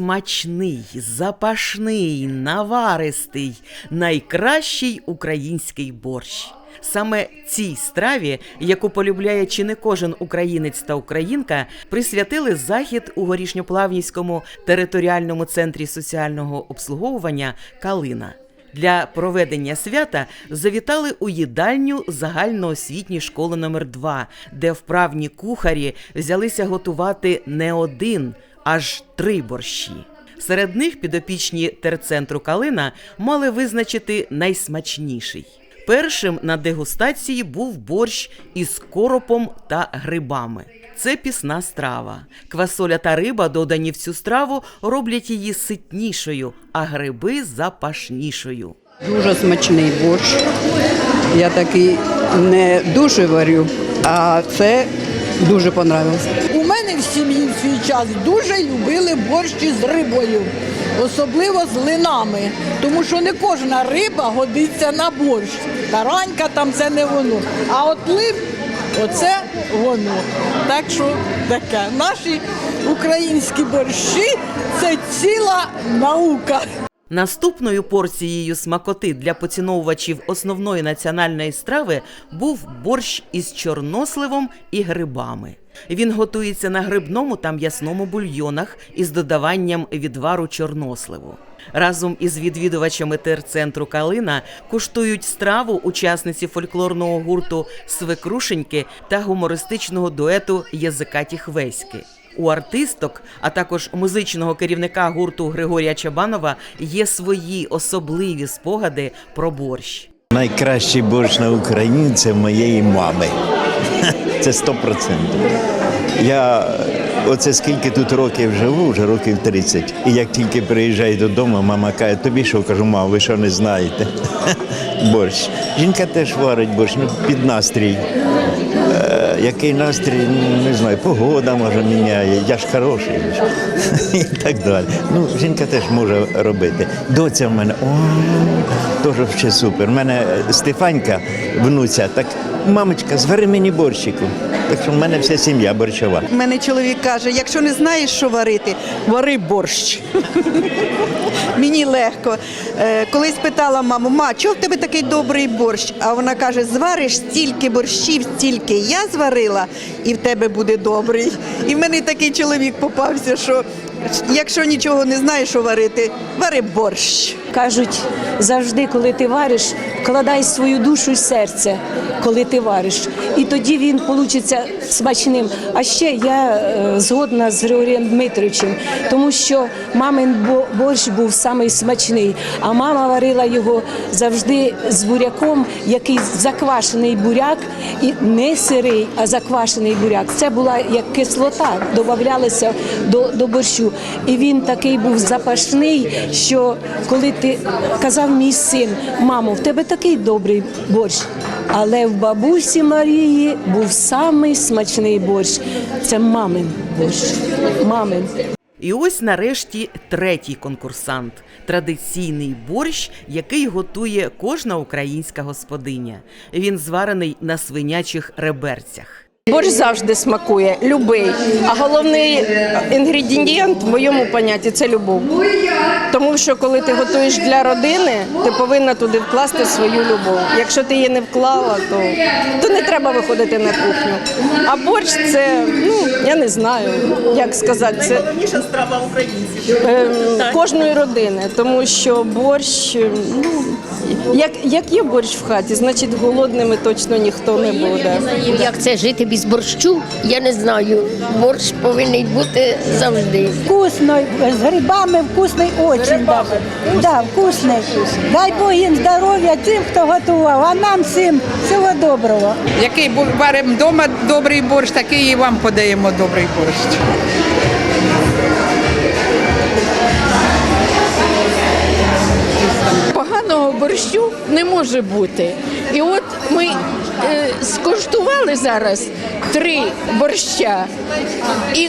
смачний, запашний, наваристий, найкращий український борщ. Саме цій страві, яку полюбляє чи не кожен українець та українка, присвятили захід у горішньоплавнівському територіальному центрі соціального обслуговування Калина. Для проведення свята завітали у їдальню загальноосвітньої школи номер 2 де вправні кухарі взялися готувати не один, аж три борщі. Серед них підопічні терцентру Калина мали визначити найсмачніший. Першим на дегустації був борщ із коропом та грибами. Це пісна страва. Квасоля та риба, додані в цю страву, роблять її ситнішою, а гриби запашнішою. Дуже смачний борщ. Я такий не дуже варю, а це дуже понравилось. В сім'ї в свій час дуже любили борщі з рибою, особливо з линами, тому що не кожна риба годиться на борщ. Таранька там це не воно. А от лим оце воно. Так що таке. Наші українські борщі це ціла наука. Наступною порцією смакоти для поціновувачів основної національної страви був борщ із чорносливом і грибами. Він готується на грибному та м'ясному бульйонах із додаванням відвару чорносливу. Разом із відвідувачами терцентру Калина куштують страву учасниці фольклорного гурту Свекрушеньки та гумористичного дуету Язикаті Хвеськи. У артисток, а також музичного керівника гурту Григорія Чабанова є свої особливі спогади про борщ. Найкращий борщ на Україні це моєї мами. Це 100%. Я оце скільки тут років живу, вже років 30. І як тільки приїжджаю додому, мама каже, тобі що кажу, мама, ви що не знаєте? Борщ. Жінка теж варить борщ, ну, під настрій. Е, який настрій, не знаю, погода може міняє, я ж хороший і так далі. Ну, жінка теж може робити. Доця в мене, о, теж ще супер. У мене Стефанька, внуця, так, мамочка, звари мені борщику. Так що в мене вся сім'я борщова. У мене чоловік каже, якщо не знаєш, що варити, вари борщ. Мені легко. Е, Колись питала маму, ма, чого в тебе такий добрий борщ? А вона каже: звариш стільки борщів, стільки я зварила, і в тебе буде добрий. І в мене такий чоловік попався, що якщо нічого не знаєш, що варити, вари борщ. Кажуть, завжди, коли ти вариш, вкладай свою душу і серце, коли ти вариш. І тоді він получиться смачним. А ще я е, згодна з Григорієм Дмитровичем, тому що мамин борщ був самий смачний, а мама варила його завжди з буряком, який заквашений буряк, і не сирий, а заквашений буряк. Це була як кислота, додавалася до, до борщу. І він такий був запашний, що коли ти казав мій син, мамо, в тебе такий добрий борщ. Але в бабусі Марії був самий смачний борщ. Це мамин борщ. Мамин. І ось нарешті третій конкурсант традиційний борщ, який готує кожна українська господиня. Він зварений на свинячих реберцях. Борщ завжди смакує, любий. А головний інгредієнт в моєму понятті це любов. Тому що коли ти готуєш для родини, ти повинна туди вкласти свою любов. Якщо ти її не вклала, то, то не треба виходити на кухню. А борщ це, ну я не знаю, як сказати, це страва українців кожної родини, тому що борщ, ну як, як є борщ в хаті, значить голодними точно ніхто не буде. Як це жити без борщу, я не знаю. Борщ повинен бути завжди. вкусный, с грибами вкусный очень даже. Да, вкусный. Дай Бог їм здоров'я тим, хто готував, а нам всім всього доброго. Який бу- варимо вдома добрий борщ, такий і вам подаємо добрий борщ. поганого борщу не може бути. І от ми е, скуштували зараз три борща, і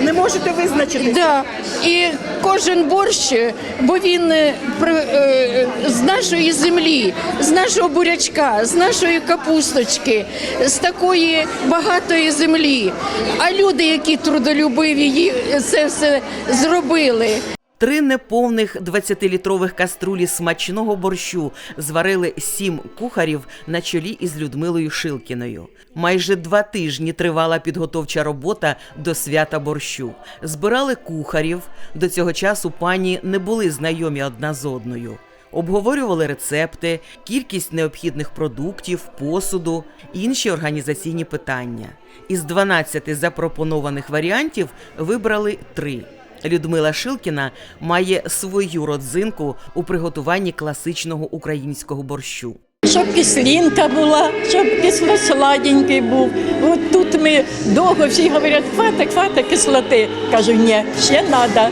Не можете визначитися? Да. І кожен борщ, бо він е, е, з нашої землі, з нашого бурячка, з нашої капусточки, з такої багатої землі. А люди, які трудолюбиві, це все зробили. Три неповних 20-літрових каструлі смачного борщу зварили сім кухарів на чолі із Людмилою Шилкіною. Майже два тижні тривала підготовча робота до свята борщу. Збирали кухарів. До цього часу пані не були знайомі одна з одною. Обговорювали рецепти, кількість необхідних продуктів, посуду, інші організаційні питання. Із 12 запропонованих варіантів вибрали три. Людмила Шилкіна має свою родзинку у приготуванні класичного українського борщу. Щоб кислинка була, щоб кисло-сладенький був. От тут ми довго всі говорять, хвата, хвата кислоти. Кажу, ні, ще треба,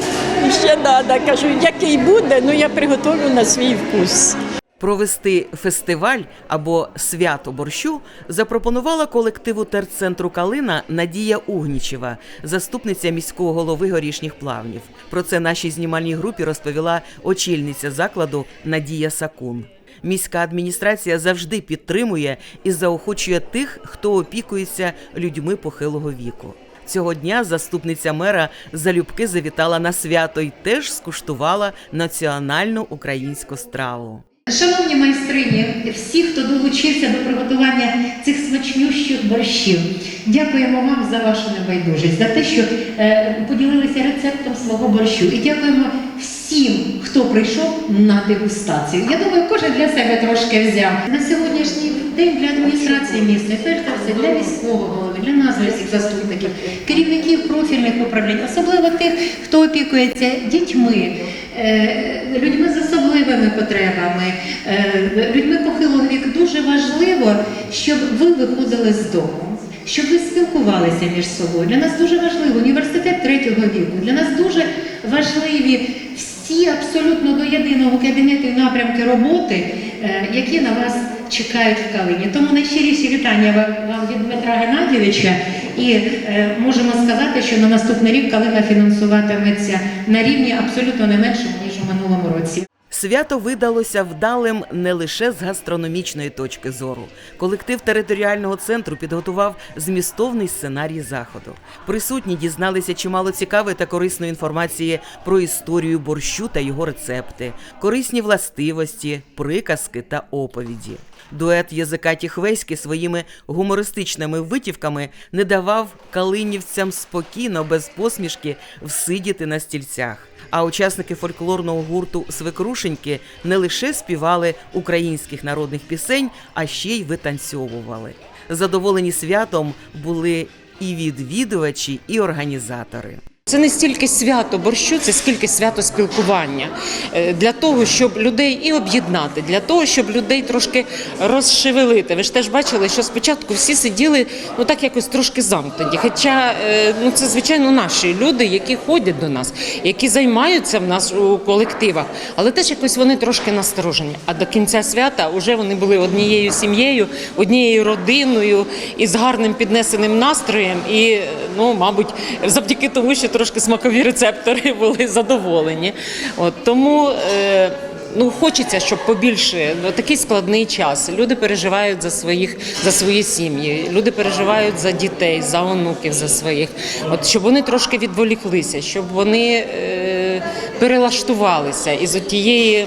ще треба. Кажу, який буде, ну я приготовлю на свій вкус. Провести фестиваль або свято борщу запропонувала колективу терцентру Калина Надія Угнічева, заступниця міського голови горішніх плавнів. Про це нашій знімальній групі розповіла очільниця закладу Надія Сакун. Міська адміністрація завжди підтримує і заохочує тих, хто опікується людьми похилого віку. Цього дня заступниця мера залюбки завітала на свято і теж скуштувала національну українську страву. Шановні майстрині, всі, хто долучився до приготування цих смачнющих борщів, дякуємо вам за вашу небайдужість, за те, що е, поділилися рецептом свого борщу. І дякуємо всім, хто прийшов на дегустацію. Я думаю, кожен для себе трошки взяв. На сьогоднішній день для адміністрації міста, перш за все, для військового голови, для нас, для всіх заступників, керівників профільних управлінь, особливо тих, хто опікується дітьми. Е, Людьми з особливими потребами, е, людьми похилого віку дуже важливо, щоб ви виходили з дому, щоб ви спілкувалися між собою. Для нас дуже важливо університет третього віку. Для нас дуже важливі всі абсолютно до єдиного кабінету і напрямки роботи, е, які на вас чекають в Калині. Тому найщиріші вітання вам від Дмитра Геннадійовича. І е, можемо сказати, що на наступний рік Калина фінансуватиметься на рівні абсолютно не меншому, ніж у минулому році. Свято видалося вдалим не лише з гастрономічної точки зору. Колектив територіального центру підготував змістовний сценарій заходу. Присутні дізналися чимало цікавої та корисної інформації про історію борщу та його рецепти, корисні властивості, приказки та оповіді. Дует язика Тіхвеськи своїми гумористичними витівками не давав калинівцям спокійно, без посмішки всидіти на стільцях. А учасники фольклорного гурту Свекрушеньки не лише співали українських народних пісень, а ще й витанцьовували. Задоволені святом були і відвідувачі, і організатори. Це не стільки свято борщу, це скільки свято спілкування Е, для того, щоб людей і об'єднати, для того, щоб людей трошки розшевелити. Ви ж теж бачили, що спочатку всі сиділи ну так якось трошки замкнені. Хоча е, ну це звичайно наші люди, які ходять до нас, які займаються в нас у колективах, але теж якось вони трошки насторожені. А до кінця свята вже вони були однією сім'єю, однією родиною і з гарним піднесеним настроєм. І ну, мабуть, завдяки тому, що трошки смакові рецептори були задоволені. От тому. Е, Ну, хочеться, щоб побільше ну, такий складний час. Люди переживають за своїх за свої сім'ї, люди переживають за дітей, за онуків, за своїх. От щоб вони трошки відволіклися, щоб вони е, перелаштувалися із тієї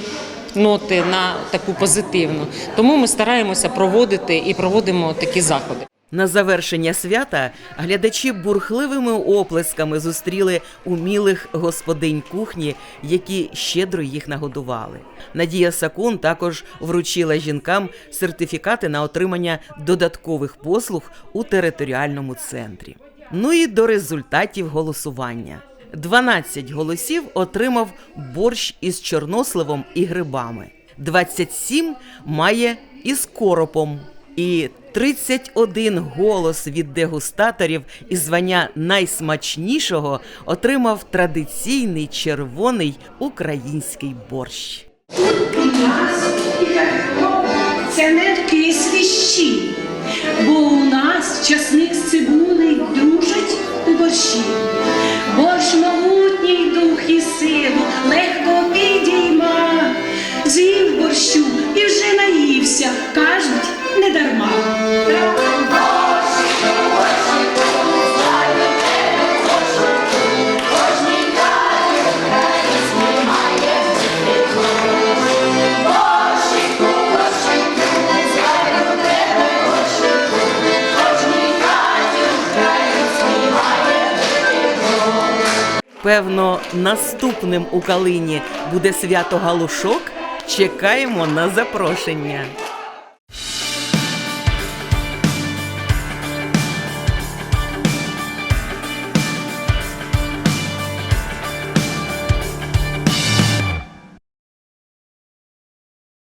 ноти на таку позитивну. Тому ми стараємося проводити і проводимо такі заходи. На завершення свята глядачі бурхливими оплесками зустріли умілих господинь кухні, які щедро їх нагодували. Надія Сакун також вручила жінкам сертифікати на отримання додаткових послуг у територіальному центрі. Ну і до результатів голосування. 12 голосів отримав борщ із чорносливом і грибами. 27 має із коропом. І 31 голос від дегустаторів і звання найсмачнішого отримав традиційний червоний український борщ. Певно, наступним у Калині буде свято Галушок. Чекаємо на запрошення.